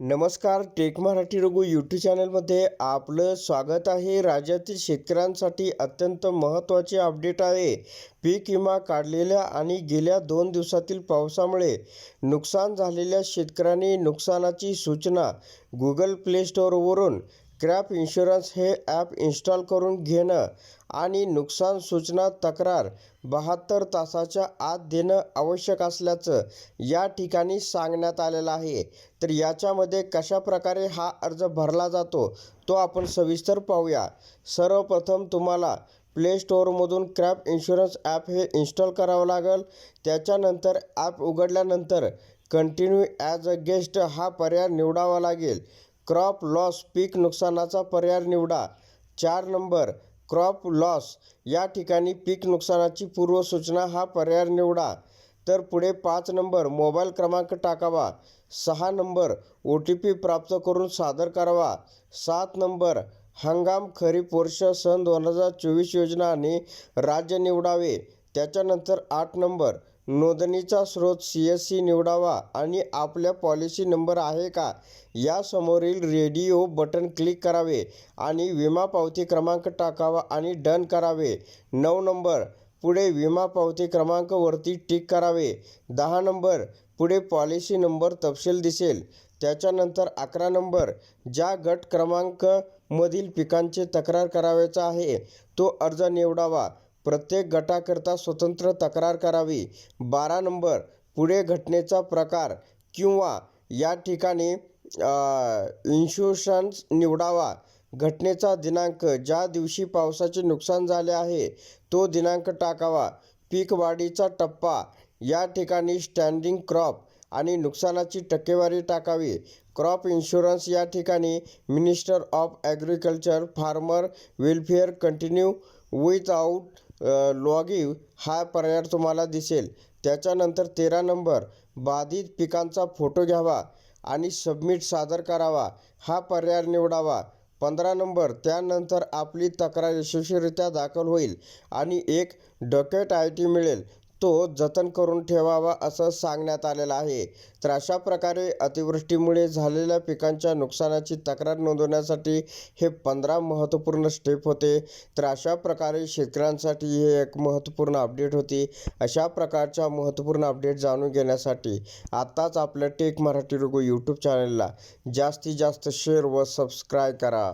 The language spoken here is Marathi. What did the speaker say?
नमस्कार टेक मराठी रघु यूट्यूब चॅनलमध्ये आपलं स्वागत आहे. राज्यातील शेतकऱ्यांसाठी अत्यंत महत्त्वाचे अपडेट आहे. पीक विमा काढलेल्या आणि गेल्या दोन दिवसातील पावसामुळे नुकसान झालेल्या शेतकऱ्यांनी नुकसानाची सूचना गुगल प्ले स्टोअरवरून क्रॅप इन्शुरन्स हे ॲप इन्स्टॉल करून घेणं आणि नुकसान सूचना तक्रार बहात्तर तासाच्या आत देणं आवश्यक असल्याचं या ठिकाणी सांगण्यात आलेलं आहे. तर याच्यामध्ये कशा प्रकारे हा अर्ज भरला जातो तो आपण सविस्तर पाहूया. सर्वप्रथम तुम्हाला प्ले स्टोअरमधून क्रॅप इन्शुरन्स ॲप हे इन्स्टॉल करावं लागेल. त्याच्यानंतर ॲप उघडल्यानंतर कंटिन्यू ॲज अ गेस्ट हा पर्याय निवडावा लागेल. क्रॉप लॉस पीक नुकसानाचा पर्याय निवडा. चार नंबर क्रॉप लॉस. या ठिकाणी पीक नुकसानाची पूर्वसूचना हा पर्याय निवडा. तर पुढे पाच नंबर मोबाईल क्रमांक टाकावा. सहा नंबर ओ टी पी प्राप्त करून सादर करावा. सात नंबर हंगाम खरीप वर्ष सन दोन हजार चोवीस योजना आणि राज्य निवडावे. त्याच्यानंतर आठ नंबर नोंदणीचा स्रोत सी एस सी निवडावा आणि आपल्या पॉलिसी नंबर आहे का? या समोरील रेडिओ बटन क्लिक करावे आणि विमा पावती क्रमांक टाकावा आणि डन करावे. नऊ नंबर पुढे विमा पावती क्रमांकवरती टिक करावे. दहा नंबर पुढे पॉलिसी नंबर तपशील दिसेल. त्याच्यानंतर अकरा नंबर ज्या गट क्रमांकमधील पिकांचे तक्रार करावयाचा आहे तो अर्ज निवडावा. प्रत्येक गटाकरता स्वतंत्र तक्रार करावी. बारा नंबर पुढे घटनेचा प्रकार किंवा या ठिकाणी इन्शुरन्स निवडावा. घटनेचा दिनांक ज्या दिवशी पावसाचे नुकसान झाले आहे तो दिनांक टाकावा. पीक वाढीचा टप्पा या ठिकाणी स्टँडिंग क्रॉप आणि नुकसानाची टक्केवारी टाकावी. क्रॉप इन्शुरन्स या ठिकाणी minister of agriculture farmer welfare continue without लॉगिव हा पर्याय तुम्हाला दिसेल. त्याच्यानंतर तेरा नंबर बाधित पिकांचा फोटो घ्यावा आणि सबमिट सादर करावा. हा पर्याय निवडावा. पंधरा नंबर त्यानंतर आपली तक्रार यशस्वीरित्या दाखल होईल आणि एक डकेट आय टी मिळेल. तो जतन करून ठेवावा असं सांगण्यात आलेलं आहे. तर अशा प्रकारे अतिवृष्टीमुळे झालेल्या पिकांच्या नुकसानाची तक्रार नोंदवण्यासाठी हे पंधरा महत्त्वपूर्ण स्टेप होते. तर अशा प्रकारे शेतकऱ्यांसाठी हे एक महत्त्वपूर्ण अपडेट होती. अशा प्रकारच्या महत्त्वपूर्ण अपडेट जाणून घेण्यासाठी आत्ताच आपल्या टेक मराठी रुगो यूट्यूब चॅनलला जास्तीत जास्त शेअर व सबस्क्राईब करा.